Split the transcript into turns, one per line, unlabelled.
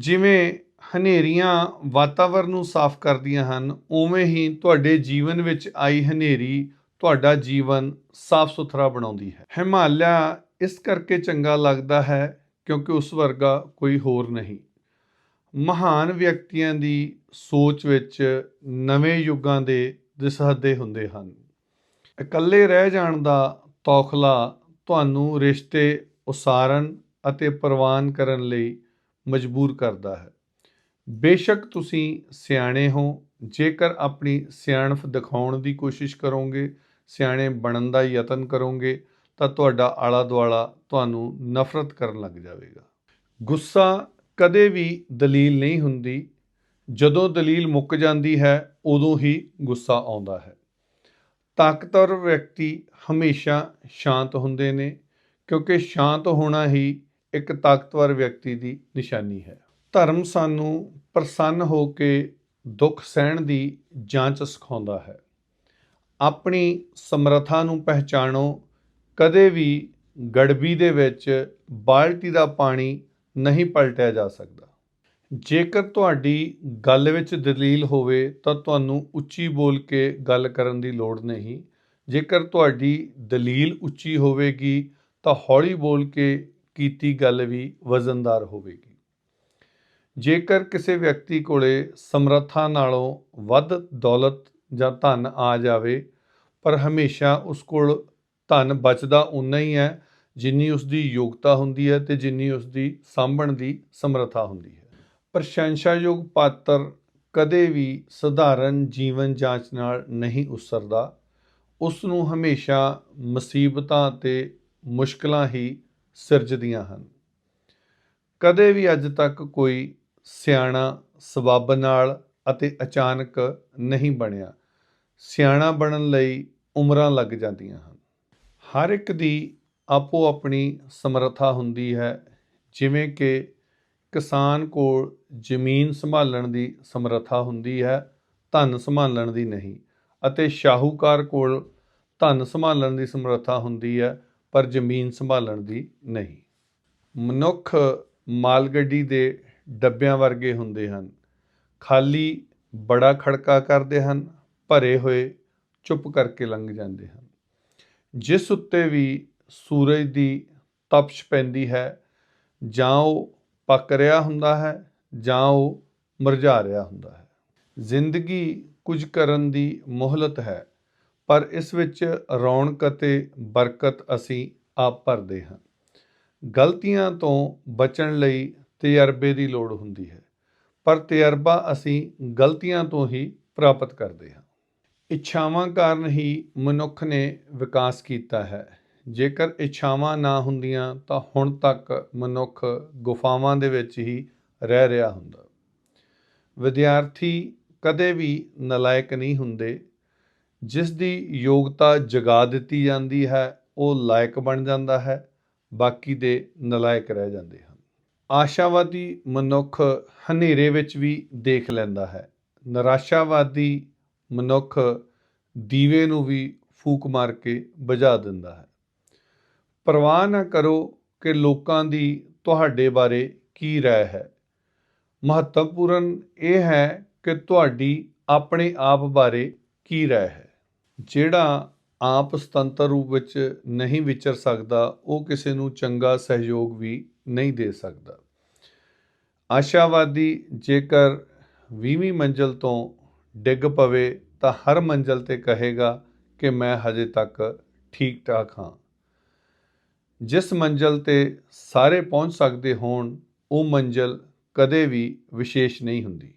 ਜਿਵੇਂ ਹਨੇਰੀਆਂ ਵਾਤਾਵਰਨ ਨੂੰ ਸਾਫ਼ ਕਰਦੀਆਂ ਹਨ, ਉਵੇਂ ਹੀ ਤੁਹਾਡੇ ਜੀਵਨ ਵਿੱਚ ਆਈ ਹਨੇਰੀ ਤੁਹਾਡਾ ਜੀਵਨ ਸਾਫ਼ ਸੁਥਰਾ ਬਣਾਉਂਦੀ ਹੈ। ਹਿਮਾਲਿਆ ਇਸ ਕਰਕੇ ਚੰਗਾ ਲੱਗਦਾ ਹੈ ਕਿਉਂਕਿ ਉਸ ਵਰਗਾ ਕੋਈ ਹੋਰ ਨਹੀਂ। ਮਹਾਨ ਵਿਅਕਤੀਆਂ ਦੀ ਸੋਚ ਵਿੱਚ ਨਵੇਂ ਯੁੱਗਾਂ ਦੇ ਦਿਸਹੱਦੇ ਹੁੰਦੇ ਹਨ। ਇਕੱਲੇ ਰਹਿ ਜਾਣ ਦਾ ਤੌਖਲਾ ਤੁਹਾਨੂੰ ਰਿਸ਼ਤੇ ਉਸਾਰਨ ਅਤੇ ਪ੍ਰਵਾਨ ਕਰਨ ਲਈ ਮਜਬੂਰ ਕਰਦਾ ਹੈ। ਬੇਸ਼ੱਕ ਤੁਸੀਂ ਸਿਆਣੇ ਹੋ, ਜੇਕਰ ਆਪਣੀ ਸਿਆਣਪ ਦਿਖਾਉਣ ਦੀ ਕੋਸ਼ਿਸ਼ ਕਰੋਗੇ, ਸਿਆਣੇ ਬਣਨ ਦਾ ਯਤਨ ਕਰੋਗੇ, ਤਾਂ ਤੁਹਾਡਾ ਆਲਾ ਦੁਆਲਾ ਤੁਹਾਨੂੰ ਨਫ਼ਰਤ ਕਰਨ ਲੱਗ ਜਾਵੇਗਾ। ਗੁੱਸਾ ਕਦੇ ਵੀ ਦਲੀਲ ਨਹੀਂ ਹੁੰਦੀ। ਜਦੋਂ ਦਲੀਲ ਮੁੱਕ ਜਾਂਦੀ ਹੈ, ਉਦੋਂ ਹੀ ਗੁੱਸਾ ਆਉਂਦਾ ਹੈ। ਤਾਕਤਵਰ ਵਿਅਕਤੀ ਹਮੇਸ਼ਾ ਸ਼ਾਂਤ ਹੁੰਦੇ ਨੇ, ਕਿਉਂਕਿ ਸ਼ਾਂਤ ਹੋਣਾ ਹੀ ਇੱਕ ਤਾਕਤਵਰ ਵਿਅਕਤੀ ਦੀ ਨਿਸ਼ਾਨੀ ਹੈ। ਧਰਮ ਸਾਨੂੰ ਪ੍ਰਸੰਨ ਹੋ ਕੇ ਦੁੱਖ ਸਹਿਣ ਦੀ ਜਾਂਚ ਸਿਖਾਉਂਦਾ ਹੈ। ਆਪਣੀ ਸਮਰੱਥਾ ਨੂੰ ਪਹਿਚਾਣੋ, ਕਦੇ ਵੀ ਗੜਬੀ ਦੇ ਵਿੱਚ ਬਾਲਟੀ ਦਾ ਪਾਣੀ ਨਹੀਂ ਪਲਟਿਆ ਜਾ ਸਕਦਾ। ਜੇਕਰ ਤੁਹਾਡੀ ਗੱਲ ਵਿੱਚ ਦਲੀਲ ਹੋਵੇ ਤਾਂ ਤੁਹਾਨੂੰ ਉੱਚੀ ਬੋਲ ਕੇ ਗੱਲ ਕਰਨ ਦੀ ਲੋੜ ਨਹੀਂ। ਜੇਕਰ ਤੁਹਾਡੀ ਦਲੀਲ ਉੱਚੀ ਹੋਵੇਗੀ ਤਾਂ ਹੌਲੀ ਬੋਲ ਕੇ ਕੀਤੀ ਗੱਲ ਵੀ ਵਜ਼ਨਦਾਰ ਹੋਵੇਗੀ। ਜੇਕਰ ਕਿਸੇ ਵਿਅਕਤੀ ਕੋਲੇ ਸਮਰੱਥਾ ਨਾਲੋਂ ਵੱਧ ਦੌਲਤ ਜਾਂ ਧਨ ਆ ਜਾਵੇ, ਪਰ ਹਮੇਸ਼ਾ ਉਸ ਕੋਲ ਧਨ ਬਚਦਾ ਉਨਾ ਹੀ ਹੈ ਜਿੰਨੀ ਉਸ ਦੀ ਯੋਗਤਾ ਹੁੰਦੀ ਹੈ ਤੇ ਜਿੰਨੀ ਉਸ ਦੀ ਸਾਂਭਣ ਦੀ ਸਮਰੱਥਾ ਹੁੰਦੀ ਹੈ। ਪ੍ਰਸ਼ੰਸਾਯੋਗ ਪਾਤਰ ਕਦੇ ਵੀ ਸਧਾਰਨ ਜੀਵਨ ਜਾਂਚ ਨਾਲ ਨਹੀਂ ਉਸਰਦਾ। ਉਸ ਨੂੰ ਹਮੇਸ਼ਾ ਮੁਸੀਬਤਾਂ ਤੇ ਮੁਸ਼ਕਲਾਂ ਹੀ ਸਿਰਜਦੀਆਂ ਹਨ। ਕਦੇ ਵੀ ਅੱਜ ਤੱਕ ਕੋਈ ਸਿਆਣਾ ਸਬੱਬ ਨਾਲ ਅਤੇ ਅਚਾਨਕ ਨਹੀਂ ਬਣਿਆ। ਸਿਆਣਾ ਬਣਨ ਲਈ ਉਮਰਾਂ ਲੱਗ ਜਾਂਦੀਆਂ ਹਨ। ਹਰ ਇੱਕ ਦੀ ਆਪੋ ਆਪਣੀ ਸਮਰੱਥਾ ਹੁੰਦੀ ਹੈ, ਜਿਵੇਂ ਕਿ ਕਿਸਾਨ ਕੋਲ ਜ਼ਮੀਨ ਸੰਭਾਲਣ ਦੀ ਸਮਰੱਥਾ ਹੁੰਦੀ ਹੈ, ਧਨ ਸੰਭਾਲਣ ਦੀ ਨਹੀਂ, ਅਤੇ ਸ਼ਾਹੂਕਾਰ ਕੋਲ ਧਨ ਸੰਭਾਲਣ ਦੀ ਸਮਰੱਥਾ ਹੁੰਦੀ ਹੈ। ਪਰ ਜ਼ਮੀਨ ਸੰਭਾਲਣ ਦੀ ਨਹੀਂ। ਮਨੁੱਖ ਮਾਲਗੱਡੀ ਦੇ ਡੱਬਿਆਂ ਵਰਗੇ ਹੁੰਦੇ ਹਨ। ਖਾਲੀ ਬੜਾ ਖੜਕਾ ਕਰਦੇ ਹਨ, ਭਰੇ ਹੋਏ ਚੁੱਪ ਕਰਕੇ ਲੰਘ ਜਾਂਦੇ ਹਨ। ਜਿਸ ਉੱਤੇ ਵੀ ਸੂਰਜ ਦੀ ਤਪਸ਼ ਪੈਂਦੀ ਹੈ, ਜਾਂ ਉਹ ਪੱਕ ਰਿਹਾ ਹੁੰਦਾ ਹੈ, ਜਾਂ ਉਹ ਮੁਰਝਾ ਰਿਹਾ ਹੁੰਦਾ ਹੈ। ਜ਼ਿੰਦਗੀ ਕੁਝ ਕਰਨ ਦੀ ਮੋਹਲਤ ਹੈ। ਪਰ ਇਸ ਵਿੱਚ ਰੌਣਕ ਅਤੇ ਬਰਕਤ ਅਸੀਂ ਆਪ ਭਰਦੇ ਹਾਂ। ਗਲਤੀਆਂ ਤੋਂ ਬਚਣ ਲਈ ਤਜਰਬੇ ਦੀ ਲੋੜ ਹੁੰਦੀ ਹੈ, ਪਰ ਤਜਰਬਾ ਅਸੀਂ ਗਲਤੀਆਂ ਤੋਂ ਹੀ ਪ੍ਰਾਪਤ ਕਰਦੇ ਹਾਂ। ਇੱਛਾਵਾਂ ਕਾਰਨ ਹੀ ਮਨੁੱਖ ਨੇ ਵਿਕਾਸ ਕੀਤਾ ਹੈ। ਜੇਕਰ ਇੱਛਾਵਾਂ ਨਾ ਹੁੰਦੀਆਂ ਤਾਂ ਹੁਣ ਤੱਕ ਮਨੁੱਖ ਗੁਫਾਵਾਂ ਦੇ ਵਿੱਚ ਹੀ ਰਹਿ ਰਿਹਾ ਹੁੰਦਾ। ਵਿਦਿਆਰਥੀ ਕਦੇ ਵੀ ਨਲਾਇਕ ਨਹੀਂ ਹੁੰਦੇ। ਜਿਸ ਦੀ ਯੋਗਤਾ ਜਗਾ ਦਿੱਤੀ ਜਾਂਦੀ ਹੈ, ਉਹ ਲਾਇਕ ਬਣ ਜਾਂਦਾ ਹੈ, ਬਾਕੀ ਦੇ ਨਲਾਇਕ ਰਹਿ ਜਾਂਦੇ ਹਨ। ਆਸ਼ਾਵਾਦੀ ਮਨੁੱਖ ਹਨੇਰੇ ਵਿੱਚ ਵੀ ਦੇਖ ਲੈਂਦਾ ਹੈ। ਨਿਰਾਸ਼ਾਵਾਦੀ ਮਨੁੱਖ ਦੀਵੇ ਨੂੰ ਵੀ ਫੂਕ ਮਾਰ ਕੇ ਬੁਝਾ ਦਿੰਦਾ ਹੈ। ਪਰਵਾਹ ਨਾ ਕਰੋ ਕਿ ਲੋਕਾਂ ਦੀ ਤੁਹਾਡੇ ਬਾਰੇ ਕੀ ਰਾਏ ਹੈ। ਮਹੱਤਵਪੂਰਨ ਇਹ ਹੈ ਕਿ ਤੁਹਾਡੀ ਆਪਣੇ ਆਪ ਬਾਰੇ ਕੀ ਰਾਏ ਹੈ। ਜਿਹੜਾ ਆਪ ਸੁਤੰਤਰ ਰੂਪ ਵਿੱਚ ਨਹੀਂ ਵਿਚਰ ਸਕਦਾ, ਉਹ ਕਿਸੇ ਨੂੰ ਚੰਗਾ ਸਹਿਯੋਗ ਵੀ ਨਹੀਂ ਦੇ ਸਕਦਾ। ਆਸ਼ਾਵਾਦੀ ਜੇਕਰ 20ਵੀਂ ਮੰਜ਼ਲ ਤੋਂ ਡਿੱਗ ਪਵੇ, ਤਾਂ ਹਰ ਮੰਜ਼ਲ ਤੇ ਕਹੇਗਾ ਕਿ ਮੈਂ ਹਜੇ ਤੱਕ ਠੀਕ ਠਾਕ ਹਾਂ। ਜਿਸ ਮੰਜ਼ਲ ਤੇ ਸਾਰੇ ਪਹੁੰਚ ਸਕਦੇ ਹੋਣ, ਉਹ ਮੰਜ਼ਲ ਕਦੇ ਵੀ ਵਿਸ਼ੇਸ਼ ਨਹੀਂ ਹੁੰਦੀ।